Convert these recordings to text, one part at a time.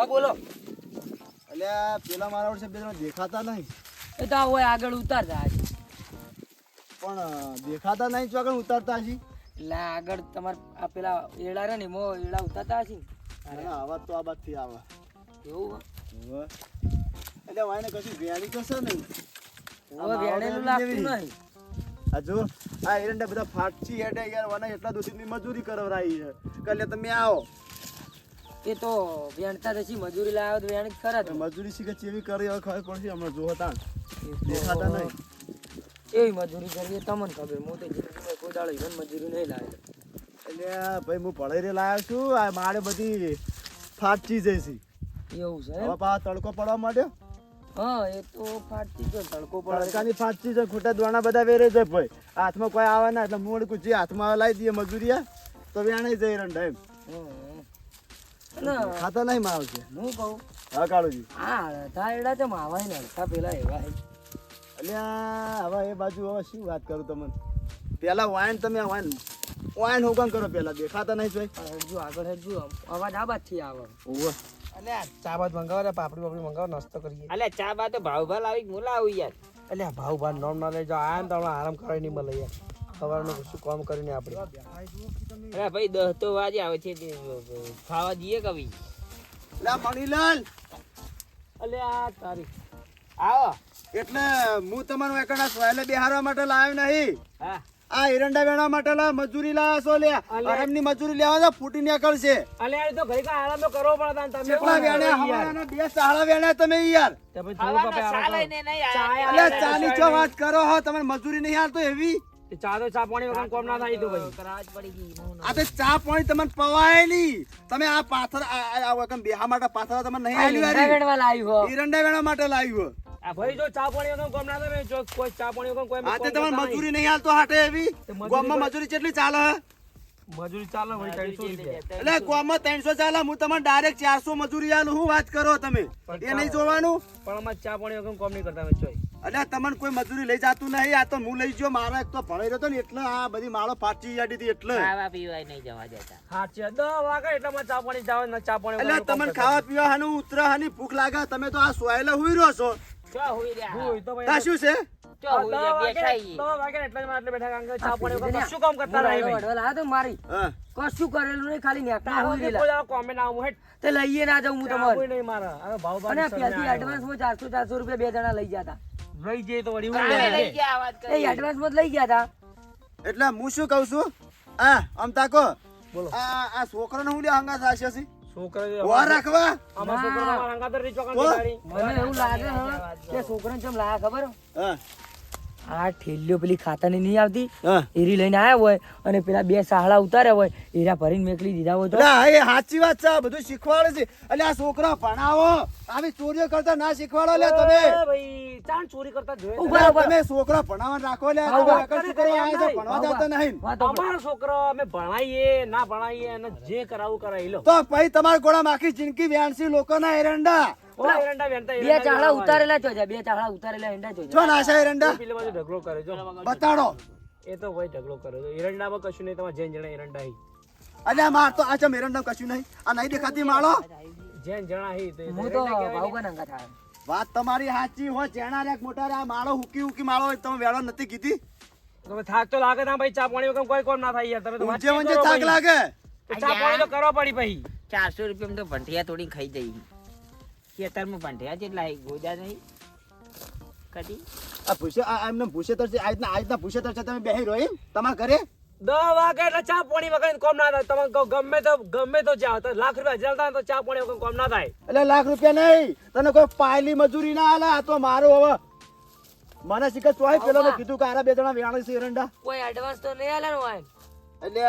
હા બોલો. અલ્યા પેલા મારા વડે બે દેખાતા નહીં. એ તો હોય આગળ ઉતારતા હશે. પણ દેખાતા નહીં આગળ ઉતારતા હજી એટલે આગળ તમારે આ પેલા એડા રે ને મો એડા ઉતારતા હશે? ને અરે આવાજ તો આ બાજથી આવે. એવું? એટલે વાયને કશું વેણી તો નહીં. હવે વેણેલું લાગતું નહીં. આ જો આ એરંડા બધા ફાટચી હેડે યાર વાના એટલા દૂધની મજૂરી કરવરાઈ છે. કલે તમે આવો. એ તો વેણતા પછી મજૂરી લાવ્યો તો વેણ જ ખરા તો. મજૂરી શીખે ચેવી કરી હવે ખબર પડશે હમણાં જો. હતા દેખાતા નહીં. એવી મજૂરી કરીએ તમને ખબર હું તો જિંદગીમાં કોઈ દાડો ઈવન મજૂરી નહીં લાવેલો એટલે ભાઈ હું પડાઈ રે લાવ્યો છું આ મારે બધી ફાટચી જઈશી એવું છે? હવે પા તડકો પડવા માંડ્યો? હા એ તો ફાટતી જ તડકો પડે. તડકાની ફાટચી છે ખોટા દોણા બધા વેરે છે ભાઈ. હાથમાં કોઈ આવે ના એટલે મૂળ કું જે હાથમાં લાવી દઈએ મજૂરી તો વેણાઈ જઈ રંડા એમ ખાતા નહીં માવ છે હું કહું? હા કાળુજી. હા અડધા એડા તો માવાય ને અડધા પેલા એવા. અલ્યા હવે એ બાજુ હવે શું વાત કરું તમને? પેલા વાઈન તમે વાઈન વાયન હુકમ કરો પેલા દેખાતા નહીં જોઈ? હજુ આગળ હજુ. અવાજ આ બાજથી આવે. ઓવે અલ્યા ચા બાદ મંગાવો રે પાપડી પાપડી મંગાવો નાસ્તો કરીએ. અલ્યા ચા બા તો ભાવ ભાવ આવી મુલા આવી યાર. અલ્યા ભાવ ભાવ નોમ ના લઈ જાઓ આયા ને તો આરામ કરાવી નહીં મળે યાર. સવારનું કશું કામ કરીને આપણે. અરે ભાઈ દહ તો વાજે આવે છે. તે ખાવા દઈએ કવિ લા મણીલાલ! અલ્યા તારી. આવો. એટલે હું તમારું એકડા સોયલે બિહારવા માટે લાવ્યો નહીં. હા. આ એરંડા વેણવા માટે લા મજૂરી લાવ્યા છો લે. આરામની મજૂરી લેવા તો ફૂટી નીકળશે. અલે આ તો ઘરે કા આરામ તો કરવો પડે તાન તમે કેટલા વેણ્યા હવાના બે સાળા વેણ્યા તમે યાર. તમે ખાવાના આરામ સા કરો. નહીં ચા વાત કરો હો તમે મજૂરી નહીં હાલતો એવી? ચા તો ચા પાણી વગર કોમ ના થાય તો ભાઈ કરાવવા પડી ગઈ આ તો ચા પાણી તમને પવાય નહીં તમે આ પાથર આ આ- આ બેહા માટે પાથરા તમને નહીં આલ્યું લીમડા વેણવા લાવ્યું હો. એરંડા વેણવા માટે લાવ્યું આ ભાઈ જો ચા પાણી વગર કોમ ના થાય જો કોઈ ચા પાણી વગર કોઈ આ તે તમારે મજૂરી નહીં. હાલતો હાટે એવી? ગામમાં મજૂરી કેટલી ચાલે મજૂરી ચાલે ભાઈ ત્રણસો રૂપિયા. એટલે ગામમાં ત્રણસો ચાલે હું તમને ડાયરેક્ટ ચારસો મજૂરી આલું હું વાત કરો તમે. એ નહીં જોવાનું? પણ અમારે ચા પાણી વગર કોમ નહીં કરતા અમે એટલે તમને કોઈ મજૂરી લઈ જાતું નહીં આ તો હું લઈ ગયો મારા એક તો ભણાઈ રહ્યો ને એટલે આ બધી માળો પાછી જાડી હતી એટલે. ખાવા પીવા નહીં જવા દેતા. હા દો વાગે એટલે મને ચા પાણી જાવ ને ચા પાણી અલ્યા તમને ખાવા પીવા હાનું ઉતરા હાની ભૂખ લાગે તમે તો આ સોયલે હુઈ રહ્યો છો. ચા હુઈ રહ્યા. હુઈ તો ભાઈ તા શું છે? ચો હુઈ રહ્યા બેઠા વાગે છીએ. વાગે એટલે જ એટલે બેઠા કારણ ચા પાણી કશું કામ કરતા હું ભાઈ? વડવા લાવ્યો તો મારી. કશું કરેલું નહીં ખાલી. તે લઈએ ના જાઉં હું ચા તમારે. કોઈ નહીં મારા. હવે ભાવ ભાવ અને. એડવાન્સમાં ચારસો ચારસો રૂપિયા બે જણા લઈ ગયા રહી જઈએ તો વળી હું લઈ લઈ ગયા વાત એ એડવાન્સ એડવાન્સમાં લઈ ગયા હતા એટલે હું શું કહું છું? આ આમ તાકો. બોલો. આ આ છોકરાને હું લે હંગા થાશે છે? છોકરા રાખવા. આમાં છોકરા હંગા તો. મને એવું લાગે હા કે છોકરાને જેમ લાયા ખબર? હે? આ ઠેલીઓ પેલી ખાતાની નહીં આવતી. એરી લઈને આવ્યા હોય અને પેલા બે સાહળા ઉતાર્યા હોય એરા ભરીને મેકલી દીધા હોય તો. એ સાચી વાત છે બધું શીખવાડે છે. એટલે આ છોકરા ભણાવો. આવી ચોરીઓ કરતા ના શીખવાડો લે તમે. ભાઈ ચાણ ચોરી કરતા જોયા ઊભા એટલે ઊભા. તમે છોકરા ભણાવવા રાખો લે. હા, ઊભા. તમે શું કરવા આવ્યા છો? ભણવા જતા નહીં. વાત છોકરો અમે ભણાઈએ ના ભણાઈએ અને જે કરાવું કરાવી લો. તો પછી તમારા ગોળા આખી જિંદગી વ્યાણસી લોકોના એરંડા ઓ એરંડા. બે ચાહડા ઉતારેલા ચોજા બે ચાહડા ઉતારેલા એંડા ચોજા જો નાશા એરંડા. આવે. બાજુ ઢગલો કરે જો. બતાડો. એ તો ભાઈ ઢગલો કરે છે એરંડામાં કશું નહીં તમારે જેન જણા એરંડા હી. એટલે માર તો આ એરંડા કશું નહીં? આ નહીં દેખાતી માળો? જેન જણા હી તે હું તો ભાવગન અંગા થાય વાત તમારી સાચી હો ચેણા રેક મોટા રે માળો હુકી હુકી માળો હોય તમે વેળો નથી કીધી? તમે થાક તો લાગે ના ભાઈ ચા પાણી વગર કોઈ કોમ ના થાય યાર. તમે તો ઊંચે ઊંચે થાક લાગે. ચા પાણી તો કરવા પડી ભાઈ. ચારસો રૂપિયા તો ભંઠિયા તોડી ખાઈ જઈ ખેતરમાં ભંઢ્યા જેટલા ગોજા નહીં. કદી? આ ભૂસે આ એમને ભૂસે તરશે છે આજના આજના રીતના ભૂસે છે તમે બેહી રહો એમ? તમારા ઘરે? દસ વાગે એટલે ચા પાણી વગર કોમ ના થાય. તમે ગમે તો ગમે તો જાઓ. તો લાખ રૂપિયા હજાર થાય તો ચા પાણી વગર કોમ ના થાય. એટલે લાખ રૂપિયા નહીં. તને કોઈ પાયલી મજૂરી ના આલે? આ તો મારો હવે. મને શીખર ચોય પેલો મેં કીધું કે આરા બે જણા વેણા છે એરંડા. કોઈ એડવાન્સ તો નહીં આલે હોય. એટલે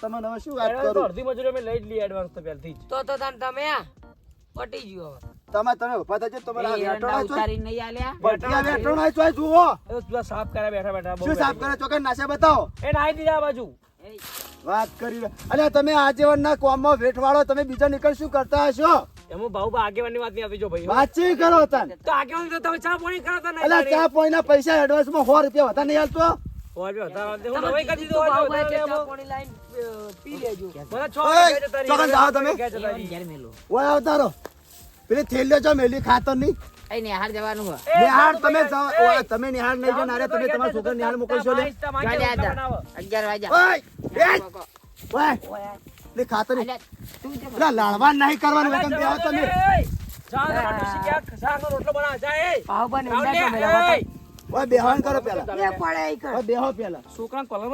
તમે હવે શું વાત કરો? અડધી મજૂરી અમે લઈ જ લઈએ એડવાન્સ તો પહેલથી જ. તો તો તાન તમે આ પટી ગયો હવે. તમે તમે ઊભા થજો તમારા વેટોણા ઉતારી નહીં આલ્યા. ભટિયા વેટોણા છો જુઓ. એ તો સાફ કર્યા બેઠા બેઠા શું સાફ કરે ચોકે નાશે બતાવો. એ નાઈ દીધા બાજુ. વાત કરી અલ્યા તમે આજીવનના કોમમાં વેઠવાળો તમે બીજા નીકળ શું કરતા હશો? એમાં ભાऊ બા આગેવાની વાત નહીં આવતી જો ભાઈ વાતચીત કરો તાન? તો આગેવાની તો તમે ચા પાણી કરો તો અલ્યા ચા પોઈના પૈસા એડવાન્સમાં સો રૂપિયા વધારે નહીં હાલતો હોય બી વધારે હું તમે નવાઈ કરી કીધું દીધું તો હોય ભાવ તો ભાઈ કે ચા વધારે એમાં. પાણી લાઈન અ, પી લેજો. બધા છ ઓય, વાગે જતા રહીએ. ચોકન જાઓ તમે. પેલી થેલીઓ છો મેલી ખાતરની નિહાળ જવાનું હોય. નિહાળ તમે તમે નિહાળ નહીં જાઓ નારે તમે તમારા છોકરા નિહાળ મોકલશો લે. અગિયાર વાગ્યા. ખાતરની અલ્યા, તું જે પેલા લડવા નહીં કરવાનું વેકન જવા તમે બેહવાન કરો પેલા. બેહો પેલા. છોકરા કોલમ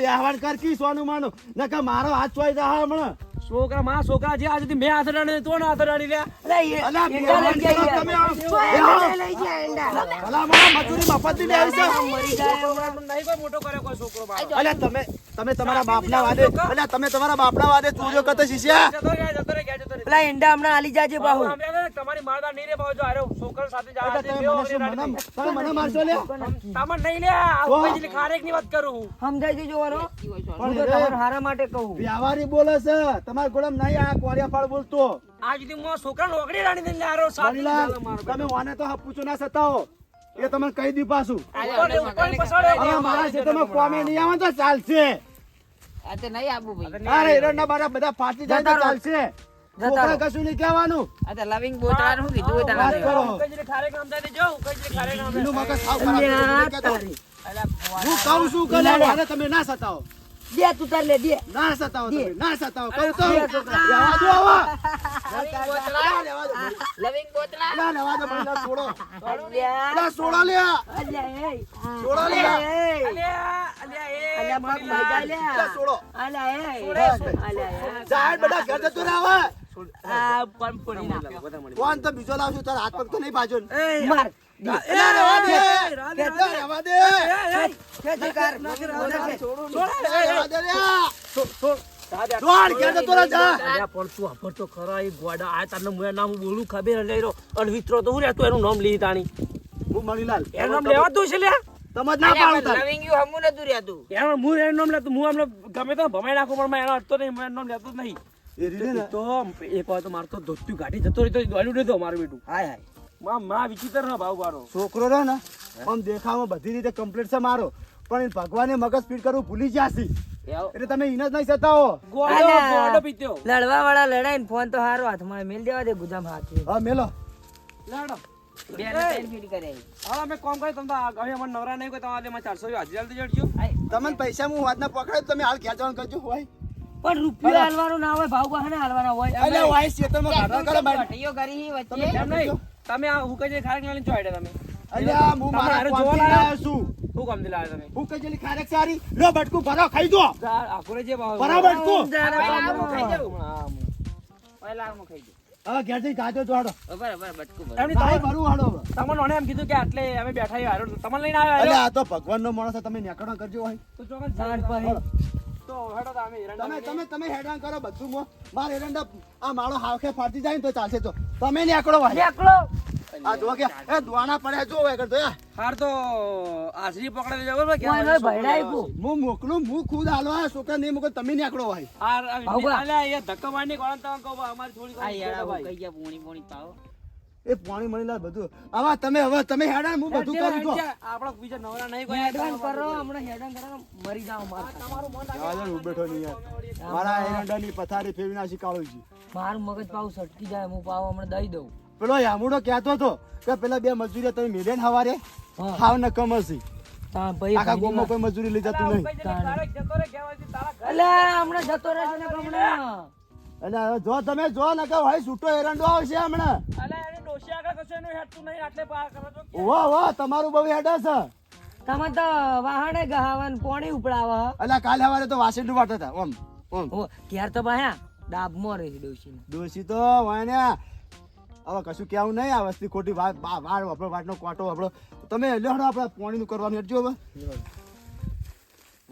બેહવાન કર કી સોનું માનું? નકા મારો હાથ ચોઈ જા હમણાં. છોકરા માં છોકરા જે આજે મેં હાથ રાણી તો ના હાથ રાણી લે મજૂરી મફતની લે આવી છે. મરી જાય એમ. નહીં કોઈ મોટો કરે કોઈ છોકરો અલ્યા તમે તમે તમારા બાપના વાદે અલ્યા તમે તમારા બાપના વાદે ચોરીઓ કરતા શીશ્યા? પેલા ઈંડા હમણાં આલી જાજે બાહુ. તમારી મારદા નહીં રે બાહુ જો હારો છોકરા સાથે જવા તમે મને મને મને મારશો લે. તમને નહીં લે આ તો? ઉપર જેટલી ખારેકની વાત કરું હું. સમજાઈ જજો વારો હું પણ તો તમારા હારા માટે કહું. વ્યવહારી બોલે છે. તમાર ગોળમ નહીં આ કોરિયા ફળ બોલતો. આ સુધી હું છોકરા નોકરી રાણી દઈને ચાલે મારો તમે વાને તો પૂછો ના સતાવો. એ તમને કહી દી પાછું. મારા છે તમે કોમે નહીં આવે તો ચાલશે. નહીં આવું ભાઈ. અરે એરંડા બારા બધા ફાટી જાય તો ચાલશે. છોકરા કશું નહીં કહેવાનું. આ તો લવિંગ બોતરાનું શું કીધું હોય વાત કરો. કઈ થાય કઈ થાય. મગજ સાવ ખરાબ તમે. હું કહું છું કે તમે ના સતાવો. દે તું તાર લે દે ના સતાવો તમે. ના સતાવો. કહું તો. રહેવા દો હવે. લવિંગ બોતલા ના, રહેવા દો. લવિંગ બોતરા. ના, રહેવા દો, મને છોડો. અલ્યા. ના, છોડો લે. અલ્યા એ. છોડો લે. અલ્યા અલ્યા, એ, અલ્યા મગ મગા લે, છોડો. અલ્યા એ. છોડે, છોડે. અલ્યા એ. સાહેબ ઘર જતો રહે હવે આ પણ ફોડી ના ફોન તો બીજો લાવશું તાર હાથ પગ તો નહીં બાજુ માર. ના, રહેવા દે રાધે, રાધે, ના, રહેવા દે ખેંચી કર. રહેવા દે લે. રાધે, દોડ, ઘેર જતો રહે, જા. અલ્યા, પણ તું વાપરતો ખરા એ ગોડા આ તારનું મોંએ નામ લઈ રહ્યો અણવિત્રો તો હું રે તું એનું નામ લીધી તાણી હું મણીલાલ એનું નામ લેવાતું છે લ્યા તમે ના પાડું તાર. લવિંગ યું હમું નતું રહેતું એનું હું એનું નામ લેતું હું એમને ગમે તો ભમાઈ નાખું પણ મેં એનો અડતો નહીં એનું નામ લેતો જ નહીં એ રીતે તો એક વાર તો મારે ધોત્યું ગાડી જતો રહ્યો દોડ્યું નહીં તો મારું બેટું હાય હાય માં માં વિચિત્ર ના ભાવ બારો છોકરો રહ્યો ને આમ દેખાવમાં બધી રીતે કમ્પ્લીટ છે મારો. પણ ભગવાને મગજ સ્પીડ કરવું ભૂલી ગયા એટલે તમે એને જ નહીં સતાવો. લડવા વાળા લડાય ને ફોન તો હારો હાથમાં મેલ દેવા દે ગુદામ હાથે. હા મેલો. લડો. બે ફીટ કરે. હવે અમે કોમ કરી તમે હવે મને નવરા નહીં કોઈ તમારે એમાં ચારસો હાજરી આલતી જડજો. તમને પૈસા હું વાતના પકડાય તમે હાલ ખેંચવાનું કરજો હોય. પણ રૂપિયો હાલવાનો ના હોય ભાવ બહાને હાલવાના હોય. કરે. કરી વચ્ચે. એમ નહીં? તમે આ હું કઈ ખારેક લઈને ચોડે તમે. અલ્યા હું મારા જોવા લાયા? છું હું કામ દિલા તમે? હું કઈ જેલી ખારેક સારી. લો બટકુ ભરો ખાઈ જો આખુરે જે ભાવ બરાબર બટકું ખાઈ હા, પહેલા હું ખાઈ જવું. હવે ઘેર જઈ ગાજો જો બરાબર બરાબર એમની તારે તમે ભરું હાડો તમને મને એમ કીધું કે આટલે અમે બેઠા હારો તમને લઈને આવ્યા અલ્યા આ તો ભગવાનનો માણસ છે, તમે નેકડો કરજો હોય તો ચાલો. તો હેડો તો અમે એરંડા તમે તમે તમે હેરાન કરો બધું મો માર એરંડા આ માળો હાવખે ફાટી જાય ને તો ચાલશે તો. તમે નેકડો હોય એકલો આ જો કે એ દોણા પડ્યા જો હોય કરતો હાર તો આશરી પકડે દેજો કે કોઈ નહીં ભયડાય કુ. મોકલું હું ખુદ હાલવા છોકરા નહીં મોકલું તમે નેકડો હોય હાર અલ્યા એ ધક્કો મારીને કોણ તમે કહો અમારી થોડી આ યાર ભાઈ? કઈ ગયા પોણી પોણી પાવો એ પાણી મણીલા બધું. આવા તમે હવે તમે હેરાન હું બધું કરી દો આપડે બીજા નવરા નહીં કોઈ. હેડવાન કરો હમણે હેડવાન કરો મરી જાવ માર તમારું મન ને, હું બેઠો નહીં યાર મારા એરંડાની પથારી ફેરવી નાખી કાળું છે. મારું મગજ પાવ સટકી જાય હું પાવ હમણાં દઈ દઉં. પેલો યામુડો કહેતો હતો કે પેલા બે મજૂરી તમે મેલે ને હવારે? હાવ ન કમરસી તા ભાઈ આખા ભાઈની કોઈ મજૂરી લઈ જતું નહીં. અલ્યા હમણાં જતો રહેશે ને હમણાં. જો તમે જો ને કે ભાઈ છૂટો એરંડો આવશે હમણાં. ઓહો વાહ તમારું બહુ હેડ છે. તમે તો વાહણે ગહાવન પોણી ઉપડાવે હ. અલ્યા કાલે હવારે તો વાસી ડુબાટા હતા. ઓમ ઓમ. ઓ ક્યાર તો બાયા ડાબમાં રહી ડોશી દોશી તો વાણ્યા. હવે કશું કેવું નહીં આ વસ્તી ખોટી વાત વાર આપણો વાટનો કોટો આપણો. તમે હડો આપણે પોણીનું કરવાનું હેડજો હવે.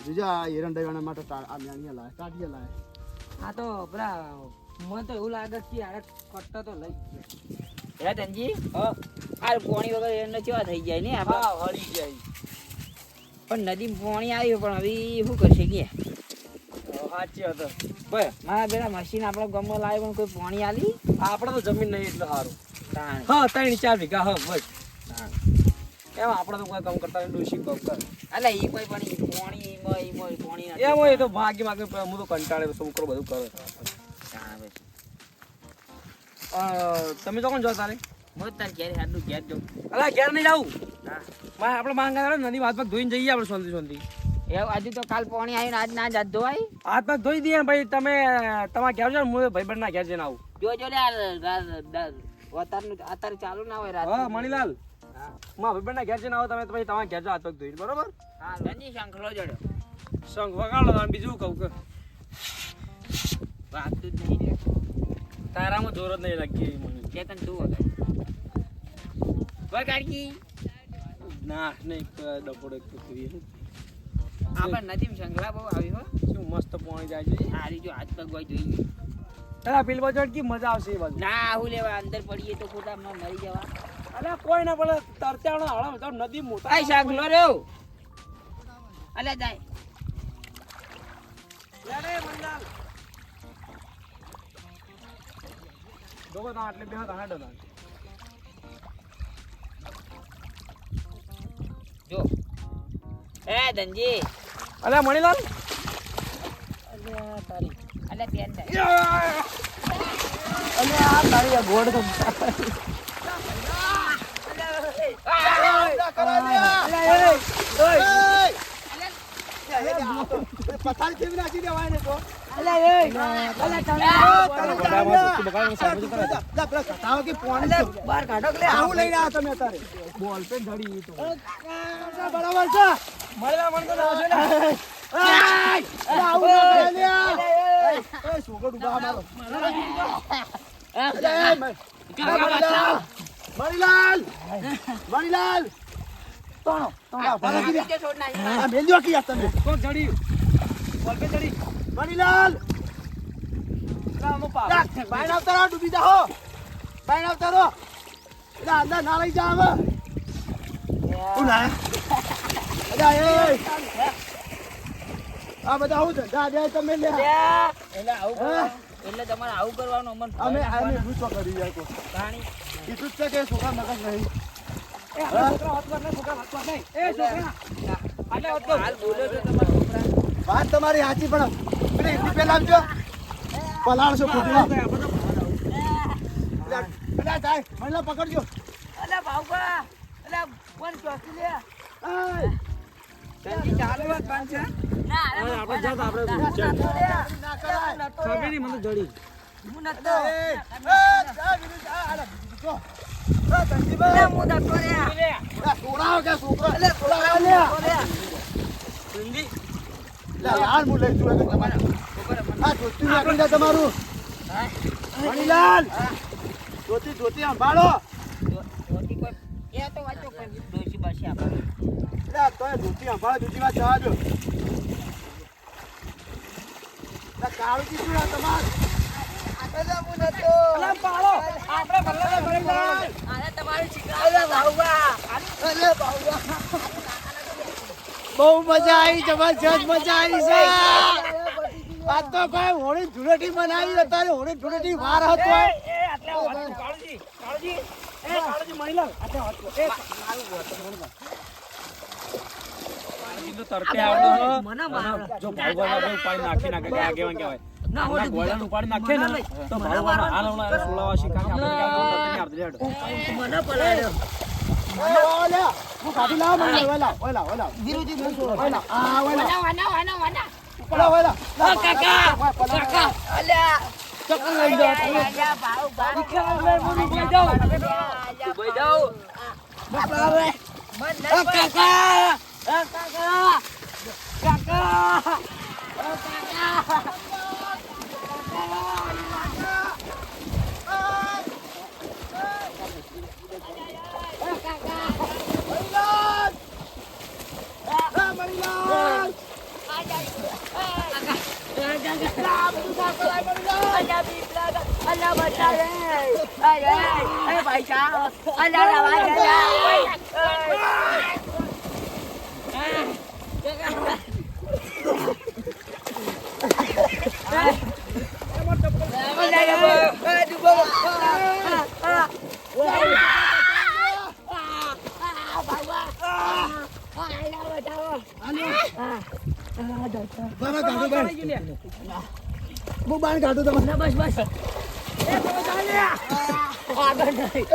જીજા આ એરંડાઈ માટે આ કાઢીએ લાય. આ તો બરા મને તો એવું લાગે કે આ કટ્ટો તો લઈ ગયા. હે ધનજી? આ પોણી વગર એને કેવા થઈ જાય ને હા હળી જાય. પણ નદી પોણી આવ્યું પણ હવે શું કરશે કે? મારા પેલા મશીન આપણા ગમો લાવ્યો પણ કોઈ પોણી આલી? આપણે તો જમીન નહીં એટલે સારું. હા ત્રણ ચાર વીઘા હા બસ એમ આપણે તો કોઈ કામ કરતા ડોશી કામ કરે. એટલે એ કોઈ પણ પાણી પોણી એમાં પાણી. એમ હોય તો ભાગી માગે હું તો કંટાળે છોકરો બધું કરે. તમે તો કોણ જો તારે? હું તાર ઘેર ઘેર જાઉં. અલા ઘેર નહીં મારે આપણે માંગા નદી હાથ ધોઈને જઈએ આપણે શાંતિ શાંતિ. એવું આજુ તો કાલ પાણી આવીને આજ ના જાત ધોવાય. હાથ ધોઈ દઈએ ભાઈ તમે તમારા ઘેર જાઓ હું ભાઈ ના ઘેર જઈને આવું. જોજો લે અત્યારે ચાલુ ના હોય રાત મણીલાલ. મારા ભાઈ બંધ ઘેર જઈને આવો તમે તો પછી તમારા ઘેર જાઓ હાથ પગ ધોઈને બરોબર? હા ધનજી શંખલો જડ્યો સંગ વગાડો બીજું કહું કે? જ નહીં. તારામાં જોર જ નહીં લાગી મને ચેતન તું વગાડ. કાઢી ના નહીં ડપોડે કરીએ. આપણે નદીમ શંખલા બહુ આવી હો. શું મસ્ત પાણી જાય છે. સારી જો હાથ પગ હોય જોઈ લે. અલા પેલી બાજુ અટકી મજા આવશે એ બાજુ. ના આવું લેવા અંદર પડીએ તો ખોટા માં મરી જવા. અલા કોઈ ના પડે તરચાણો હાળો તો નદી મોટા આઈ શંખલો રહ્યો અલે જાય. લે મંડાલ. દોગો તા એટલે બે હાથ હાડો તા જો. એ ધનજી. અલે મણીલાલ. અલે તારી. અલે બેન અલે આ તારી આ ગોડ તો પથારી કેવી નાખી દેવાય ને તો? બરાબર છે? મણીલાલ મને તો. આવશે ને અરે આવું ના કરે લ્યા. એ. છોકરો ડૂબા મારો. મણીલાલ મણીલાલ મણીલાલ તોણો તોણો. ભલે કીધા. છોડ નાખ. આ મેલ્યો કી યાર તમે કોક ધડી બોલ પે ધડી. મણીલાલ આનો લા, આવતા રહો ડૂબી જાઓ. બાયણ આવતા રહો. એટલે અંદર ના લઈ જા હવે. શું એ આ બધા આવું ધંધા દે તમે લે એટલે આવું. એટલે તમારે આવું કરવાનું અમન અમે ગુસ્સો કરી જાય કીધું જ છે કે છોકરા મગજ નહીં. એ છોકરા હાથ પર નહીં છોકરા એ છોકરા. આટલે તમારા છોકરા. વાત તમારી સાચી પણ પેલી એટલી પેલા આવજો. પલાળશો ખોટલા પેલા જાય મહિલા પકડજો. અલે ભાવકા. અલે કોણ ચોકી લે? છોકરો? લાલ હું લઈ જઉં એટલે તમારે. નાખી દે તમારું. મણીલાલ! જોતી જોતી સંભાળો. ધોતી કોઈ એ તો વાંચો કોઈ ડોશી બાશી આપણે એટલે તોય ધોતી સંભાળો બીજી વાત જવા દો. કાળું કીધું આ તમારે. હું તમારી શીખડાવો. અલે ભાવકા. અલે ભાવકા. બહુ મજા આવી જબરજસ્ત મજા આવી છે. આ તો ભાઈ હોળી ધૂળેટી મનાવી અત્યારે હોળી ધૂળેટી વાર હતો. એ આટલે હાથ પર. કાળુજી કાળુજી. એ કાળુજી મણીલાલ આટલે હાથ પર. એ કાળુજી તો તરતે આવડે હો. મને મારો. કાકા. કાકા. આ કાકા. અલ્યા બીપલા. અલ્યા બચાવે. અય, અય. અય ભાઈ સાહેબ. અલ્યા રવા દે. અય. અલ્યા રવા. અય, ડૂબો. આ, આ. બરાબર કાઢો બાણ કાઢું તમે બસ બસ આગળ નહીં